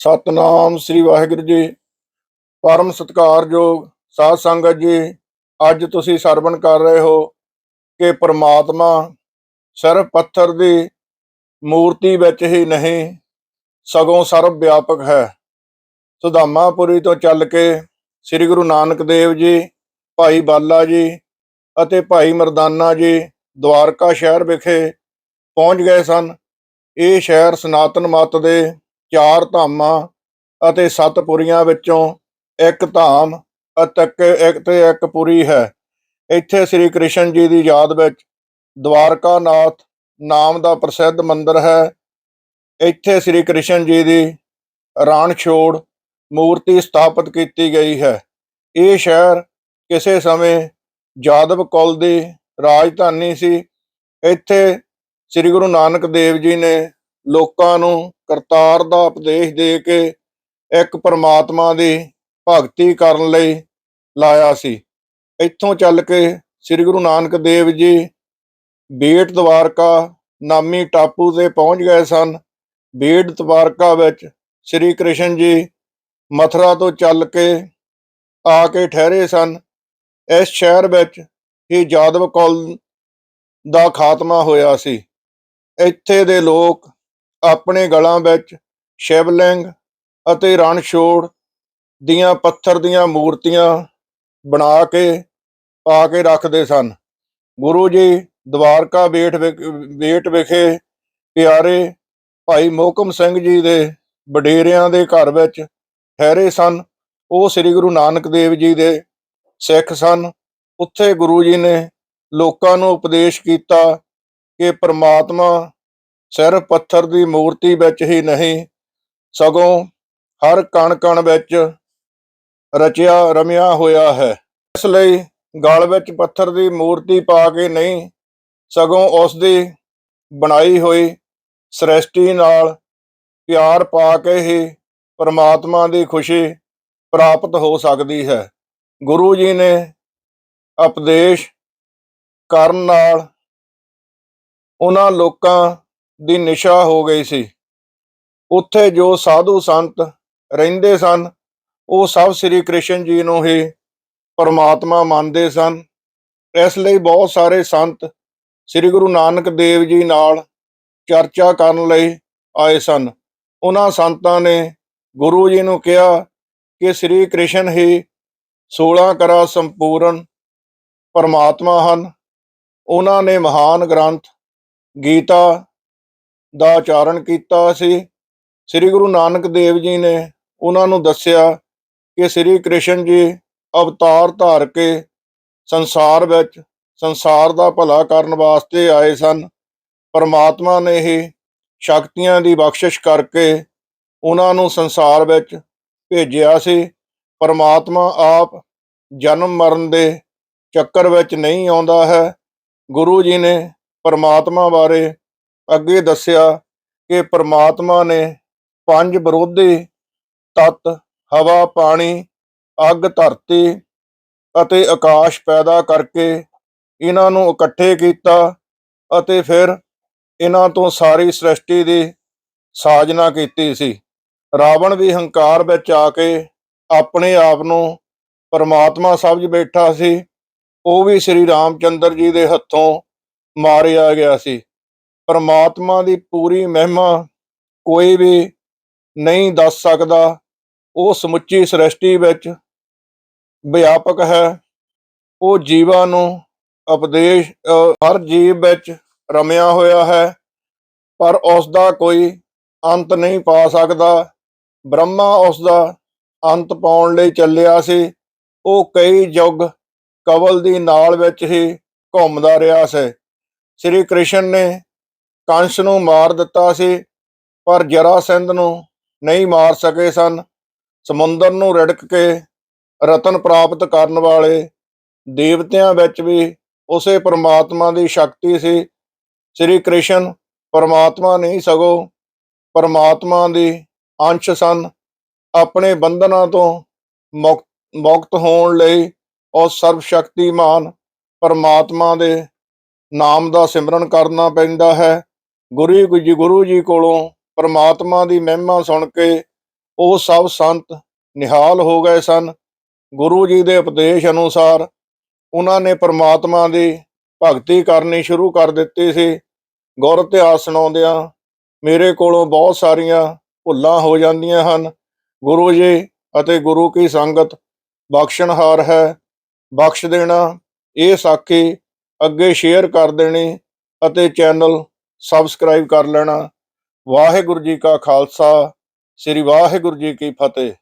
ਸਤਨਾਮ ਸ੍ਰੀ ਵਾਹਿਗੁਰੂ ਜੀ। ਪਰਮ ਸਤਿਕਾਰਯੋਗ ਸਾਧ ਸੰਗਤ ਜੀ, ਅੱਜ ਤੁਸੀਂ ਸਰਵਣ ਕਰ ਰਹੇ ਹੋ ਕਿ ਪ੍ਰਮਾਤਮਾ ਸਿਰਫ ਪੱਥਰ ਦੀ ਮੂਰਤੀ ਵਿੱਚ ਹੀ ਨਹੀਂ, ਸਗੋਂ ਸਰਵ ਵਿਆਪਕ ਹੈ। ਸੁਧਾਮਾਪੁਰੀ ਤੋਂ ਚੱਲ ਕੇ ਸ੍ਰੀ ਗੁਰੂ ਨਾਨਕ ਦੇਵ ਜੀ, ਭਾਈ ਬਾਲਾ ਜੀ ਅਤੇ ਭਾਈ ਮਰਦਾਨਾ ਜੀ ਦਵਾਰਕਾ ਸ਼ਹਿਰ ਵਿਖੇ ਪਹੁੰਚ ਗਏ ਸਨ। ਇਹ ਸ਼ਹਿਰ ਸਨਾਤਨ ਮਤ ਦੇ ਚਾਰ ਧਾਮਾਂ ਅਤੇ ਸੱਤ ਪੁਰੀਆਂ ਵਿੱਚੋਂ ਇੱਕ ਧਾਮ ਅਤੇ ਇੱਕ ਇੱਕ ਤੇ ਇੱਕ ਪੁਰੀ ਹੈ। ਇੱਥੇ ਸ੍ਰੀ ਕ੍ਰਿਸ਼ਨ ਜੀ ਦੀ ਯਾਦ ਵਿੱਚ ਦਵਾਰਕਾ ਨਾਥ ਨਾਮ ਦਾ ਪ੍ਰਸਿੱਧ ਮੰਦਿਰ ਹੈ। ਇੱਥੇ ਸ੍ਰੀ ਕ੍ਰਿਸ਼ਨ ਜੀ ਦੀ ਰਾਣ ਛੋੜ ਮੂਰਤੀ ਸਥਾਪਿਤ ਕੀਤੀ ਗਈ ਹੈ। ਇਹ ਸ਼ਹਿਰ ਕਿਸੇ ਸਮੇਂ ਜਾਦਵ ਕੁਲ ਦੀ ਰਾਜਧਾਨੀ ਸੀ। ਇੱਥੇ ਸ੍ਰੀ ਗੁਰੂ ਨਾਨਕ ਦੇਵ ਜੀ ਨੇ ਲੋਕਾਂ ਨੂੰ ਕਰਤਾਰ ਦਾ ਉਪਦੇਸ਼ ਦੇ ਕੇ ਇੱਕ ਪਰਮਾਤਮਾ ਦੀ ਭਗਤੀ ਕਰਨ ਲਈ ਲਾਇਆ ਸੀ। ਇੱਥੋਂ ਚੱਲ ਕੇ ਸ੍ਰੀ ਗੁਰੂ ਨਾਨਕ ਦੇਵ ਜੀ ਬੇਟ ਦਵਾਰਕਾ ਨਾਮੀ ਟਾਪੂ ਤੇ ਪਹੁੰਚ ਗਏ ਸਨ। ਬੇਟ ਦਵਾਰਕਾ ਵਿੱਚ ਸ੍ਰੀ ਕ੍ਰਿਸ਼ਨ ਜੀ ਮਥੁਰਾ ਤੋਂ ਚੱਲ ਕੇ ਆ ਕੇ ਠਹਿਰੇ ਸਨ। ਇਸ ਸ਼ਹਿਰ ਵਿੱਚ ਹੀ ਜਾਦਵ ਕੌਲ ਦਾ ਖਾਤਮਾ ਹੋਇਆ ਸੀ। ਇੱਥੇ ਦੇ ਲੋਕ ਆਪਣੇ ਗਲਾਂ ਵਿੱਚ ਸ਼ਿਵਲਿੰਗ ਅਤੇ ਰਣਛੋੜ ਦੀਆਂ ਪੱਥਰ ਦੀਆਂ ਮੂਰਤੀਆਂ ਬਣਾ ਕੇ, ਪਾ ਕੇ ਰੱਖਦੇ ਸਨ। ਗੁਰੂ ਜੀ ਦਵਾਰਕਾ ਬੇਟ ਵਿਖ- ਬੇਟ ਵਿਖੇ ਪਿਆਰੇ ਭਾਈ ਮੋਹਕਮ ਸਿੰਘ ਜੀ ਦੇ ਵਡੇਰਿਆਂ ਦੇ ਘਰ ਵਿੱਚ ਠਹਿਰੇ ਸਨ। ਉਹ ਸ੍ਰੀ ਗੁਰੂ ਨਾਨਕ ਦੇਵ ਜੀ ਦੇ ਸਿੱਖ ਸਨ। ਉੱਥੇ ਗੁਰੂ ਜੀ ਨੇ ਲੋਕਾਂ ਨੂੰ ਉਪਦੇਸ਼ ਕੀਤਾ ਕਿ ਪ੍ਰਮਾਤਮਾ ਸਿਰਫ ਪੱਥਰ ਦੀ ਮੂਰਤੀ ਵਿੱਚ ਹੀ ਨਹੀਂ, ਸਗੋਂ ਹਰ ਕਣ ਕਣ ਵਿੱਚ ਰਚਿਆ ਰਮਿਆ ਹੋਇਆ ਹੈ। ਇਸ ਲਈ ਗਲ ਵਿੱਚ ਪੱਥਰ ਦੀ ਮੂਰਤੀ ਪਾ ਕੇ ਨਹੀਂ, ਸਗੋਂ ਉਸ ਦੀ ਬਣਾਈ ਹੋਈ ਸ੍ਰਿਸ਼ਟੀ ਨਾਲ ਪਿਆਰ ਪਾ ਕੇ ਹੀ ਪਰਮਾਤਮਾ ਦੀ ਖੁਸ਼ੀ ਪ੍ਰਾਪਤ ਹੋ ਸਕਦੀ ਹੈ। ਗੁਰੂ ਜੀ ਨੇ ਉਪਦੇਸ਼ ਕਰਨ ਨਾਲ ਉਹਨਾਂ ਲੋਕਾਂ ਦੀ ਨਿਸ਼ਾ ਹੋ ਗਈ ਸੀ। ਉੱਥੇ ਜੋ ਸਾਧੂ ਸੰਤ ਰਹਿੰਦੇ ਸਨ, ਉਹ ਸਭ ਸ੍ਰੀ ਕ੍ਰਿਸ਼ਨ ਜੀ ਨੂੰ ਹੀ ਪਰਮਾਤਮਾ ਮੰਨਦੇ ਸਨ। ਇਸ ਲਈ ਬਹੁਤ ਸਾਰੇ ਸੰਤ ਸ੍ਰੀ ਗੁਰੂ ਨਾਨਕ ਦੇਵ ਜੀ ਨਾਲ ਚਰਚਾ ਕਰਨ ਲਈ ਆਏ ਸਨ। ਉਹਨਾਂ ਸੰਤਾਂ ਨੇ ਗੁਰੂ ਜੀ ਨੂੰ ਕਿਹਾ ਕਿ ਸ੍ਰੀ ਕ੍ਰਿਸ਼ਨ ਹੀ 16 ਕਰਾ ਸੰਪੂਰਨ ਪਰਮਾਤਮਾ ਹਨ। ਉਹਨਾਂ ਨੇ ਮਹਾਨ ਗ੍ਰੰਥ, ਗੀਤਾ ਦਾ ਉਚਾਰਨ ਕੀਤਾ ਸੀ। ਸ੍ਰੀ ਗੁਰੂ ਨਾਨਕ ਦੇਵ ਜੀ ਨੇ ਉਹਨਾਂ ਨੂੰ ਦੱਸਿਆ ਕਿ ਸ੍ਰੀ ਕ੍ਰਿਸ਼ਨ ਜੀ ਅਵਤਾਰ ਧਾਰ ਕੇ ਸੰਸਾਰ ਵਿੱਚ ਸੰਸਾਰ ਦਾ ਭਲਾ ਕਰਨ ਵਾਸਤੇ ਆਏ ਸਨ। ਪਰਮਾਤਮਾ ਨੇ ਹੀ ਸ਼ਕਤੀਆਂ ਦੀ ਬਖਸ਼ਿਸ਼ ਕਰਕੇ ਉਹਨਾਂ ਨੂੰ ਸੰਸਾਰ ਵਿੱਚ ਭੇਜਿਆ ਸੀ। ਪਰਮਾਤਮਾ ਆਪ ਜਨਮ ਮਰਨ ਦੇ ਚੱਕਰ ਵਿੱਚ ਨਹੀਂ ਆਉਂਦਾ ਹੈ। ਗੁਰੂ ਜੀ ਨੇ ਪਰਮਾਤਮਾ ਬਾਰੇ ਅੱਗੇ ਦੱਸਿਆ ਕਿ ਪਰਮਾਤਮਾ ਨੇ ਪੰਜ ਵਿਰੋਧੀ ਤਤ, ਹਵਾ, ਪਾਣੀ, ਅੱਗ, ਧਰਤੀ ਅਤੇ ਆਕਾਸ਼ ਪੈਦਾ ਕਰਕੇ ਇਹਨਾਂ ਨੂੰ ਇਕੱਠੇ ਕੀਤਾ ਅਤੇ ਫਿਰ ਇਹਨਾਂ ਤੋਂ ਸਾਰੀ ਸ੍ਰਿਸ਼ਟੀ ਦੀ ਸਾਜਨਾ ਕੀਤੀ ਸੀ। ਰਾਵਣ ਵੀ ਹੰਕਾਰ ਵਿੱਚ ਆ ਕੇ ਆਪਣੇ ਆਪ ਨੂੰ ਪਰਮਾਤਮਾ ਸਮਝ ਬੈਠਾ ਸੀ। ਉਹ ਵੀ ਸ੍ਰੀ ਰਾਮਚੰਦਰ ਜੀ ਦੇ ਹੱਥੋਂ ਮਾਰਿਆ ਗਿਆ ਸੀ। ਪਰਮਾਤਮਾ ਦੀ ਪੂਰੀ ਮਹਿਮਾ ਕੋਈ ਵੀ ਨਹੀਂ ਦੱਸ ਸਕਦਾ। ਉਹ ਸਮੁੱਚੀ ਸ੍ਰਿਸ਼ਟੀ ਵਿੱਚ ਵਿਆਪਕ ਹੈ। ਉਹ ਜੀਵਾਂ ਨੂੰ ਉਪਦੇਸ਼ ਹਰ ਜੀਵ ਵਿੱਚ ਰਮਿਆ ਹੋਇਆ ਹੈ। ਪਰ ਉਸ ਦਾ ਕੋਈ ਅੰਤ ਨਹੀਂ ਪਾ ਸਕਦਾ। ਬ੍ਰਹਮਾ ਉਸ ਦਾ ਅੰਤ ਪਾਉਣ ਲਈ ਚੱਲਿਆ ਸੀ। ਉਹ ਕਈ ਯੁੱਗ ਕਵਲ ਦੀ ਨਾਲ ਵਿੱਚ ਹੀ ਘੁੰਮਦਾ ਰਿਹਾ ਸੀ। ਸ੍ਰੀ ਕ੍ਰਿਸ਼ਨ ਨੇ ਕੰਸ ਨੂੰ ਮਾਰ ਦਿੱਤਾ ਸੀ, ਪਰ ਜਰਾਸੰਧ ਨੂੰ ਨਹੀਂ ਮਾਰ ਸਕੇ ਸਨ। ਸਮੁੰਦਰ ਨੂੰ ਰੜਕ ਕੇ ਰਤਨ ਪ੍ਰਾਪਤ ਕਰਨ ਵਾਲੇ ਦੇਵਤਿਆਂ ਵਿੱਚ ਵੀ ਉਸੇ ਪਰਮਾਤਮਾ ਦੀ ਸ਼ਕਤੀ ਸੀ। ਸ੍ਰੀ ਕ੍ਰਿਸ਼ਨ ਪਰਮਾਤਮਾ ਨਹੀਂ ਸਗੋਂ ਪਰਮਾਤਮਾ ਦੀ ਅੰਸ਼ ਸਨ। ਆਪਣੇ ਬੰਧਨਾਂ ਤੋਂ ਮੁਕਤ ਮੁਕਤ ਹੋਣ ਲਈ ਉਹ ਸਰਵ ਸ਼ਕਤੀਮਾਨ ਪਰਮਾਤਮਾ ਦੇ ਨਾਮ ਦਾ ਸਿਮਰਨ ਕਰਨਾ ਪੈਂਦਾ ਹੈ। ਗੁਰੂ ਜੀ ਗੁਰੂ ਜੀ ਕੋਲੋਂ ਪਰਮਾਤਮਾ ਦੀ ਮਹਿਮਾ ਸੁਣ ਕੇ ਉਹ ਸਭ ਸੰਤ ਨਿਹਾਲ ਹੋ ਗਏ ਸਨ। ਗੁਰੂ ਜੀ ਦੇ ਉਪਦੇਸ਼ ਅਨੁਸਾਰ ਉਹਨਾਂ ਨੇ ਪਰਮਾਤਮਾ ਦੀ ਭਗਤੀ ਕਰਨੀ ਸ਼ੁਰੂ ਕਰ ਦਿੱਤੀ ਸੀ। ਗੁਰ ਇਤਿਹਾਸ ਸੁਣਾਉਂਦਿਆਂ ਮੇਰੇ ਕੋਲੋਂ ਬਹੁਤ ਸਾਰੀਆਂ ਭੁੱਲਾਂ ਹੋ ਜਾਂਦੀਆਂ ਹਨ। ਗੁਰੂ ਜੀ ਅਤੇ ਗੁਰੂ ਕੀ ਸੰਗਤ ਬਖਸ਼ਣਹਾਰ ਹੈ। ਬਖਸ਼ ਦੇਣਾ, ਇਹ ਸਾਖੀ ਅੱਗੇ ਸ਼ੇਅਰ ਕਰ ਦੇਣੀ ਅਤੇ ਚੈਨਲ ਸਬਸਕ੍ਰਾਈਬ ਕਰ ਲੈਣਾ। ਵਾਹਿਗੁਰੂ ਜੀ ਕਾ ਖਾਲਸਾ ਸ੍ਰੀ ਵਾਹਿਗੁਰੂ ਜੀ ਕੀ ਫਤਿਹ।